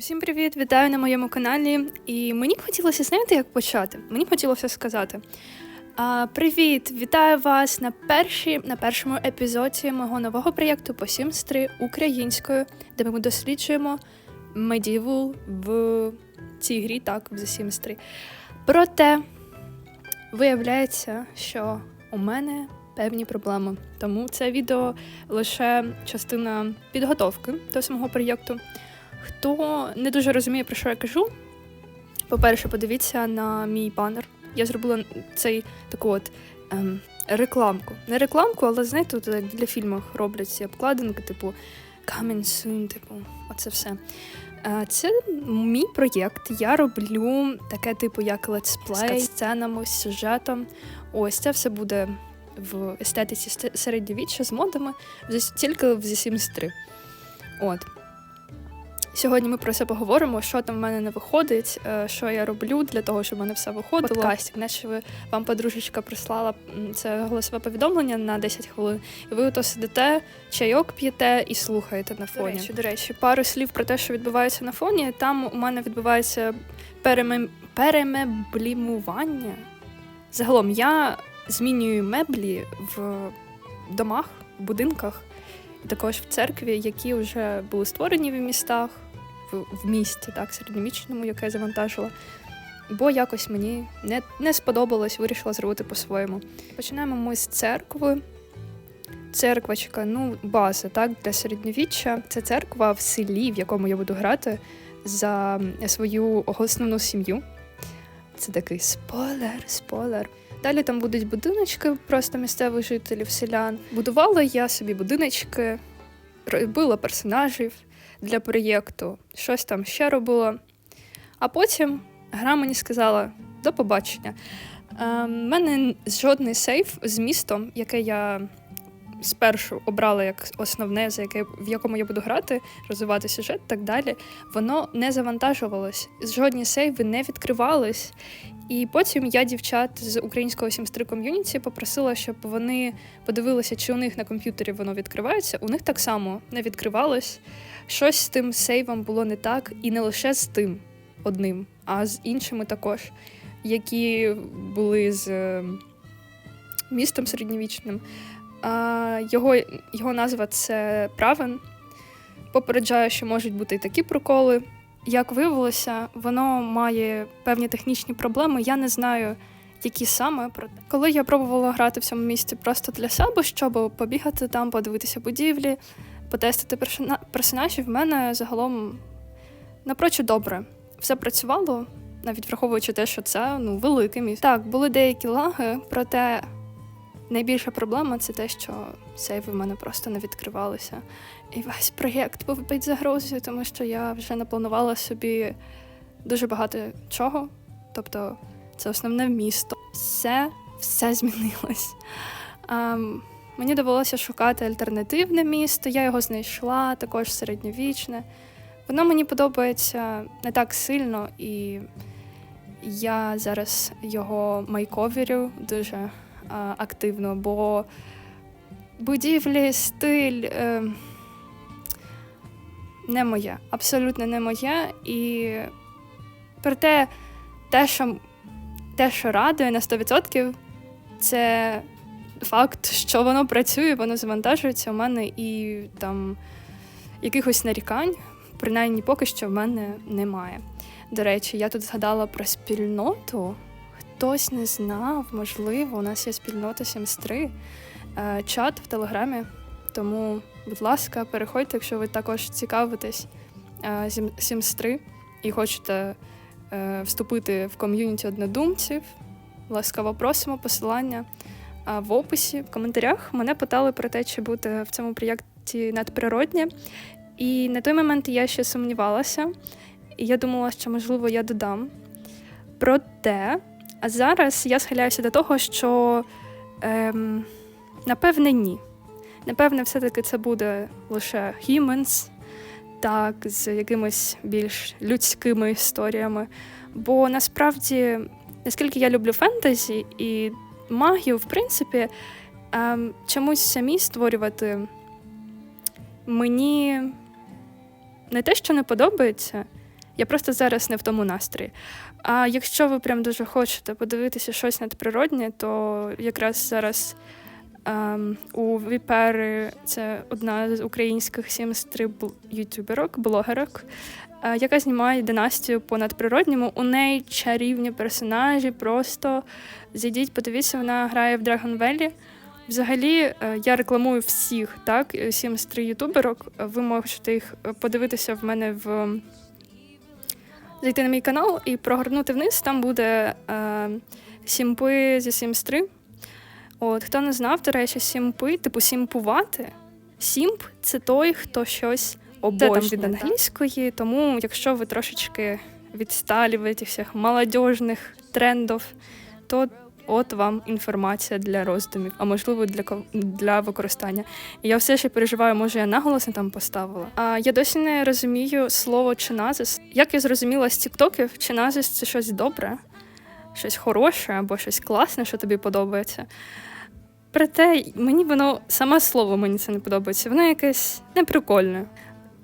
Усім привіт! Вітаю на моєму каналі. І мені б хотілося знаєте, як почати. Мені б хотілося сказати. А, привіт! Вітаю вас на перші, на першому епізоді мого нового проєкту по Sims 3 українською, де ми досліджуємо медівул в цій грі, так, в The Sims 3. Проте виявляється, що у мене певні проблеми. Тому це відео лише частина підготовки до самого проєкту. Хто не дуже розуміє, про що я кажу, по-перше, подивіться на мій банер. Я зробила цей таку от ем, рекламку. Не рекламку, але знаєте, як для фільмів роблять ці обкладинки, типу Coming soon, типу, оце все. Е, Це мій проєкт. Я роблю таке, типу, як летсплей з сценами, з сюжетом. Ось це все буде в естетиці середньовіччя з модами, тільки в The Sims 3. От. Сьогодні ми про це поговоримо, що там в мене не виходить, е, що я роблю для того, щоб в мене все виходило. Подкастик, наче ви вам подружечка прислала це голосове повідомлення на 10 хвилин, і ви ото сидите, чайок п'єте і слухаєте на фоні. До речі, до речі, пару слів про те, що відбувається на фоні. Там у мене відбувається переме... перемеблімування. Загалом я змінюю меблі в домах, в будинках також в церкві, які вже були створені в містах, в, місті, так, середньовічному, яке я завантажила. Бо якось мені не, не сподобалось, вирішила зробити по-своєму. Починаємо ми з церкви. Церквочка, ну, база, так, для середньовіччя. Це церква в селі, в якому я буду грати за свою основну сім'ю. Це такий спойлер, спойлер. Далі там будуть будиночки просто місцевих жителів, селян. Будувала я собі будиночки, робила персонажів для проєкту, щось там ще робила. А потім гра мені сказала до побачення. У мене жодний сейф з містом, яке я спершу обрала як основне, за яке, в якому я буду грати, розвивати сюжет і так далі, воно не завантажувалось. Жодні сейви не відкривались. І потім я дівчат з українського Sims 3 ком'юніті попросила, щоб вони подивилися, чи у них на комп'ютері воно відкривається. У них так само не відкривалось. Щось з тим сейвом було не так, і не лише з тим одним, а з іншими також, які були з е, містом середньовічним. Його, його назва це Правен. Попереджаю, що можуть бути і такі проколи. Як виявилося, воно має певні технічні проблеми. Я не знаю, які саме. Проте, коли я пробувала грати в цьому місті просто для себе, щоб побігати там, подивитися будівлі, потестити персона- персонажів, в мене загалом напрочуд добре. Все працювало, навіть враховуючи те, що це ну, велике місто. Так, були деякі лаги, проте найбільша проблема це те, що сейви в мене просто не відкривалися. І весь проєкт був під загрозою, тому що я вже напланувала собі дуже багато чого. Тобто, це основне місто. Все, все змінилось. Ем, мені довелося шукати альтернативне місто, я його знайшла, також середньовічне. Воно мені подобається не так сильно, і я зараз його майковірю дуже активно, бо будівлі, стиль. Е, не моє, абсолютно не моє. І проте те, що, те, що радує на 100%, це факт, що воно працює, воно завантажується у мене і там якихось нарікань, принаймні поки що в мене немає. До речі, я тут згадала про спільноту. Хтось не знав, можливо, у нас є спільнота Sims 3, е, чат в Телеграмі. Тому, будь ласка, переходьте, якщо ви також цікавитесь е, Сім- Sims 3 і хочете е, вступити в ком'юніті однодумців. Ласкаво просимо посилання е, в описі, в коментарях. Мене питали про те, чи бути в цьому проєкті надприроднє. І на той момент я ще сумнівалася, і я думала, що можливо я додам. Проте, а зараз я схиляюся до того, що ем, напевне ні. Напевне, все-таки це буде лише humans, так, з якимись більш людськими історіями. Бо насправді, наскільки я люблю фентезі і магію, в принципі, ем, чомусь самі створювати мені не те, що не подобається, Я просто зараз не в тому настрої. А якщо ви прям дуже хочете подивитися щось надприроднє, то якраз зараз ем, у Віпери це одна з українських сімстри ютуберок, блогерок, е, яка знімає династію по надприродньому. У неї чарівні персонажі. Просто зайдіть, подивіться, вона грає в Dragon Valley. Взагалі, е, я рекламую всіх, так, е, сімстри ютуберок. Ви можете їх е, подивитися в мене в зайти на мій канал і прогорнути вниз. Там буде е, сімпи зі сімстри. От, хто не знав, до речі, сімпи, типу сімпувати. Сімп це той, хто щось обожнює. Це там від англійської, тому якщо ви трошечки відсталі від всіх молодіжних трендів, то от вам інформація для роздумів, а можливо для для використання. І я все ще переживаю, може я наголос не там поставила. А я досі не розумію слово чиназис. Як я зрозуміла з тіктоків, чиназис це щось добре, щось хороше або щось класне, що тобі подобається. Проте мені воно саме слово мені це не подобається. Воно якесь неприкольне.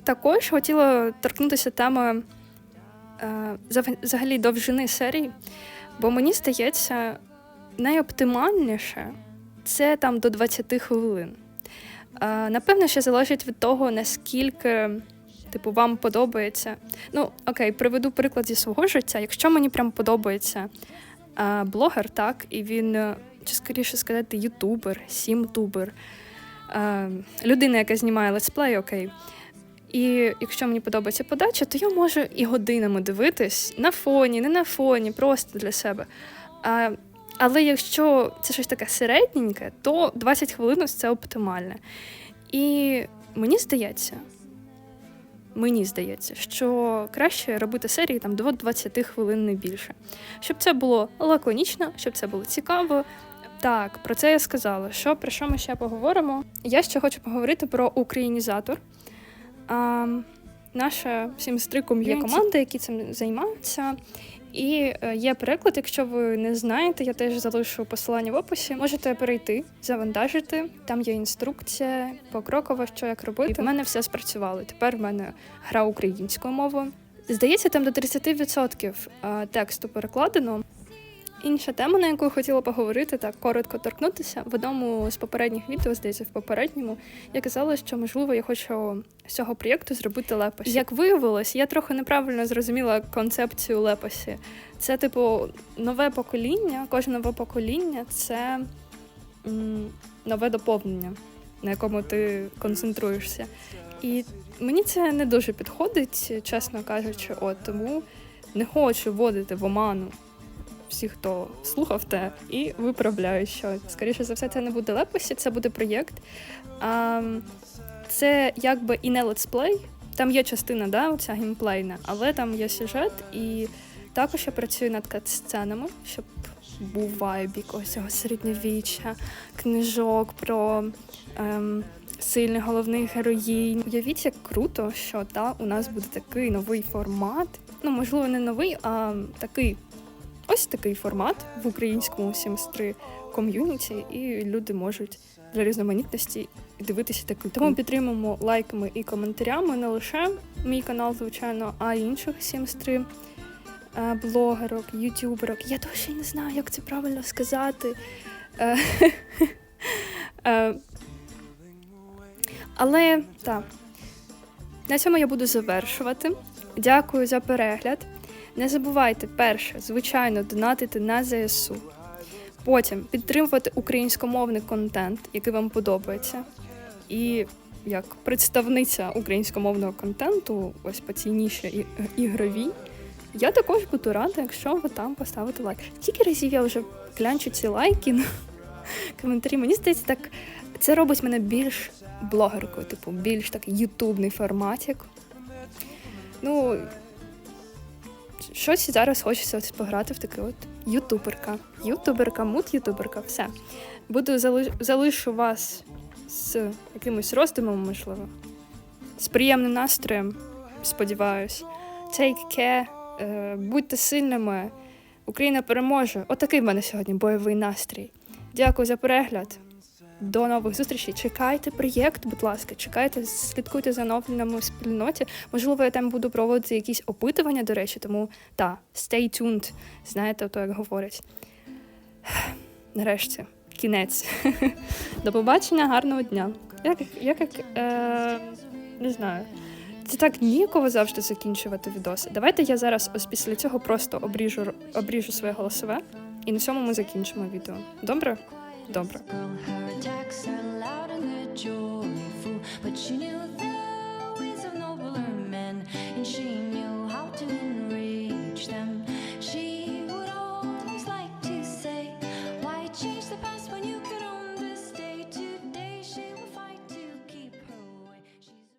Також хотіла торкнутися теми е, взагалі довжини серії, бо мені здається, найоптимальніше це там до 20 хвилин. Напевно, ще залежить від того, наскільки типу, вам подобається. Ну, окей, приведу приклад зі свого життя. Якщо мені прям подобається блогер, так, і він, чи скоріше сказати, ютубер, сімтубер, людина, яка знімає летсплей, окей. І якщо мені подобається подача, то я можу і годинами дивитись на фоні, не на фоні, просто для себе. Але якщо це щось таке середненьке, то 20 хвилин це оптимальне. І мені здається, мені здається, що краще робити серії там до 20 хвилин не більше. Щоб це було лаконічно, щоб це було цікаво. Так, про це я сказала. Що про що ми ще поговоримо? Я ще хочу поговорити про українізатор. А, наша сімстри ком'юніті є команда, які цим займаються. І е, є переклад, якщо ви не знаєте, я теж залишу посилання в описі. Можете перейти, завантажити. Там є інструкція покроково, що як робити. І в мене все спрацювало. Тепер в мене гра українською мовою. Здається, там до 30% е, тексту перекладено. Інша тема, на яку я хотіла поговорити, так коротко торкнутися. В одному з попередніх відео, здається, в попередньому, я казала, що можливо я хочу з цього проєкту зробити лепосі. Як виявилось, я трохи неправильно зрозуміла концепцію лепосі. Це, типу, нове покоління, кожне нове покоління це м, нове доповнення, на якому ти концентруєшся. І мені це не дуже підходить, чесно кажучи, от тому не хочу вводити в оману всі, хто слухав те, і виправляю, що скоріше за все це не буде лепосі, це буде проєкт. Це якби і не летсплей. Там є частина, да, оця геймплейна, але там є сюжет, і також я працюю над кат-сценами, щоб був вайб якогось цього середньовіччя, книжок про ем, сильних головних героїнь. Уявіть, як круто, що та, у нас буде такий новий формат. Ну, можливо, не новий, а такий Ось такий формат в українському сімстри ком'юніті, і люди можуть для різноманітності дивитися такий. Тому підтримуємо лайками і коментарями не лише мій канал, звичайно, а й інших сімстри е, блогерок, ютуберок. Я досі не знаю, як це правильно сказати. Е, е, Але так, на цьому я буду завершувати. Дякую за перегляд. Не забувайте перше, звичайно, донатити на ЗСУ. Потім підтримувати українськомовний контент, який вам подобається. І як представниця українськомовного контенту, ось по цій ніші ігровій, я також буду рада, якщо ви там поставите лайк. Скільки разів я вже клянчу ці лайки на коментарі. Мені здається, так це робить мене більш блогеркою, типу, більш такий ютубний форматик. Ну, щось зараз хочеться ось пограти в такий от ютуберка. Ютуберка, мут ютуберка, все. Буду зали- залишу вас з якимось роздумом, можливо. З приємним настроєм, сподіваюсь. Take care, е, будьте сильними. Україна переможе. Отакий в мене сьогодні бойовий настрій. Дякую за перегляд. До нових зустрічей. Чекайте проєкт, будь ласка, чекайте, слідкуйте за новинами в спільноті. Можливо, я там буду проводити якісь опитування, до речі, тому та, stay tuned, знаєте, то як говорять. Нарешті, кінець. До побачення, гарного дня. Як, як, як е, не знаю. Це так ніяково завжди закінчувати відоси. Давайте я зараз ось після цього просто обріжу, обріжу своє голосове, і на цьому ми закінчимо відео. Добре? Добре.